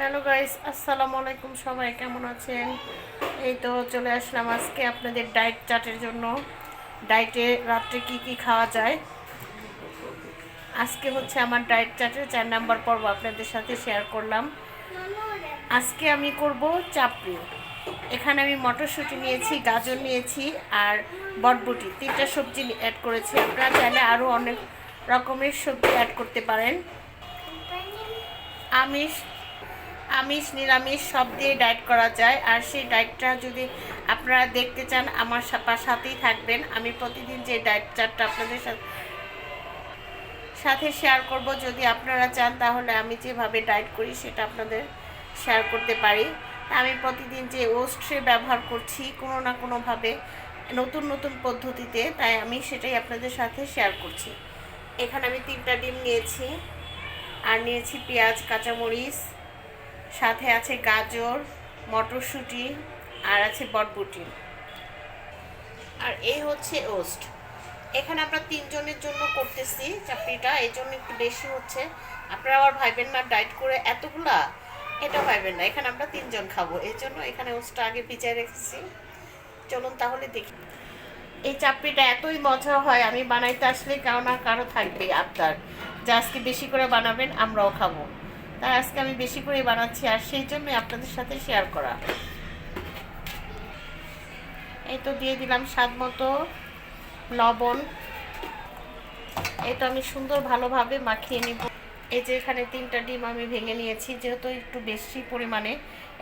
Hello guys আসসালামু আলাইকুম সবাই। কেমন আছেন? এই তো চলে আসলাম আজকে আপনাদের ডায়েট চার্টের জন্য। ডায়েটে রাত্রে কি কি খাওয়া যায়? আজকে হচ্ছে আমার ডায়েট চার্টের চার নাম্বার পর্ব আপনাদের সাথে শেয়ার করলাম। আজকে আমি করব চাপড়ি। এখানে আমি মটরশুঁটি নিয়েছি, গাজর নিয়েছি আর বটবুটি। তিনটা সবজি অ্যাড করেছি। আপনারা চাইলে আরও অনেক রকমের সবজি অ্যাড করতে পারেন। আমিষ আমিষ, নিরামিষ সব দিয়ে ডায়েট করা যায়। আর সেই ডায়েটটা যদি আপনারা দেখতে চান, আমার সাথেই থাকবেন। আমি প্রতিদিন যে ডায়েট চার্টটা আপনাদের সাথে সাথে শেয়ার করব। যদি আপনারা চান, তাহলে আমি যেভাবে ডায়েট করি, সেটা আপনাদের শেয়ার করতে পারি। আমি প্রতিদিন যে ওস্ট্রে ব্যবহার করছি, কোনো না কোনোভাবে নতুন নতুন পদ্ধতিতে, তাই আমি সেটাই আপনাদের সাথে শেয়ার করছি। এখানে আমি তিনটা ডিম নিয়েছি। আর নিয়েছি পেঁয়াজ, কাঁচামরিচ সাথে আছে গাজর, মটরশুঁটি আর আছে বটবুটি। আর এই হচ্ছে ওস্ট। এখানে আমরা তিনজনের জন্য করতেছি চাকরিটা এই জন্য একটু বেশি হচ্ছে। আপনারা আবার ভাইবেন না, ডায়েট করে এতগুলা? এটা ভাইবেন না, এখানে আমরা তিনজন খাব। এই জন্য এখানে ওস্টটা আগে ভিজায় রেখেছি। চলুন তাহলে দেখি। এই চাপড়িটা এতই মজা হয়, আমি বানাইতে আসলে কারও না কারও থাকবে আপনার যে আজকে বেশি করে বানাবেন, আমরাও খাব। তাই আজকে আমি বেশি করে বানাচ্ছি, আর সেই জন্যই আপনাদের সাথে শেয়ার করা। এই তো দিয়ে দিলাম স্বাদ মতো লবণ। তো আমি সুন্দর ভালোভাবে মাখিয়ে নিব। এই যে এখানে তিনটা ডিম আমি ভেঙে নিয়েছি, যেহেতু একটু বেশি পরিমাণে,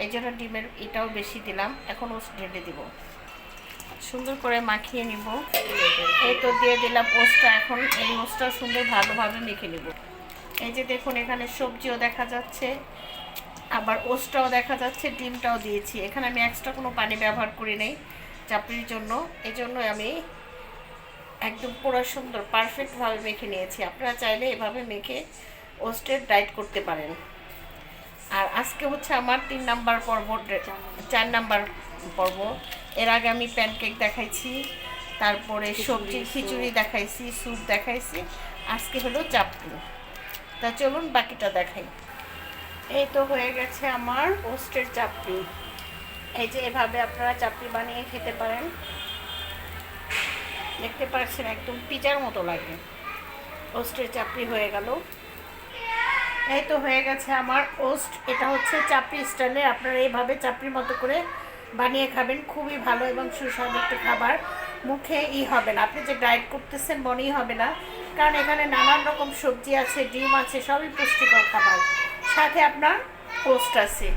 এই জন্য ডিমের এটাও বেশি দিলাম। এখন ওস ঢেলে দিব। সুন্দর করে মাখিয়ে নিব। এই তো দিয়ে দিলাম ওসটা এখন এই ওসটা সুন্দর ভালোভাবে মেখে নিব। এই যে দেখুন, এখানে সবজিও দেখা যাচ্ছে, আবার ওসটাও দেখা যাচ্ছে, ডিমটাও দিয়েছি। এখানে আমি এক্সট্রা কোনো পানি ব্যবহার করি নাই, চাপড়ির জন্য। এই জন্য আমি একদম পুরো সুন্দর পারফেক্টভাবে মেখে নিয়েছি। আপনারা চাইলে এভাবে মেখে ওস্টের ডায়েট করতে পারেন। আর আজকে হচ্ছে আমার তিন নাম্বার পর্ব, চার নাম্বার পর্ব। এর আগে আমি প্যানকেক দেখাইছি, তারপরে সবজির খিচুড়ি দেখাইছি স্যুপ দেখাইছি, আজকে হলো চাপড়ি। তা চলুন বাকিটা দেখাই। এই তো হয়ে গেছে আমার ওস্টের চাপড়ি। এই যে এভাবে আপনারা চাপড়ি বানিয়ে খেতে পারেন। দেখতে পাচ্ছেন একদম পিজার মতো লাগে। ওস্টের চাপড়ি হয়ে গেল। এই তো হয়ে গেছে আমার ওস্ট এটা হচ্ছে চাপড়ি স্টাইলে আপনারা এইভাবে চাপড়ির মতো করে বানিয়ে খাবেন। খুবই ভালো এবং সুস্বাদু একটা খাবার। মুখে ই হবে না। আপনি যে ডায়েট করতেছেন মনেই হবে না। কারণ এখানে নানান রকম সবজি আছে, ডিম আছে, সবই পুষ্টিকর খাবার। সাথে আপনার পোস্ট আছে।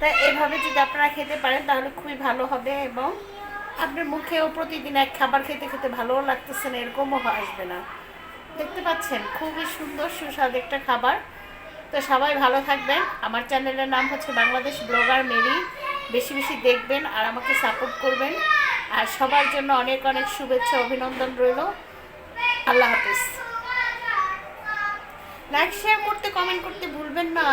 তা এভাবে যদি আপনারা খেতে পারেন, তাহলে খুবই ভালো হবে এবং আপনার মুখেও প্রতিদিন এক খাবার খেতে খেতে ভালোও লাগতেছে না, এরকমও আসবে না। দেখতে পাচ্ছেন, খুবই সুন্দর, সুস্বাদু একটা খাবার। তো সবাই ভালো থাকবেন। আমার চ্যানেলের নাম হচ্ছে বাংলাদেশ ব্লগার মেরি। বেশি বেশি দেখবেন আর আমাকে সাপোর্ট করবেন। আর সবার জন্য অনেক অনেক শুভেচ্ছা, অভিনন্দন রইল। আল্লাহ হাফিজ। লাইক শেয়ার করতে কমেন্ট করতে ভুলবেন না।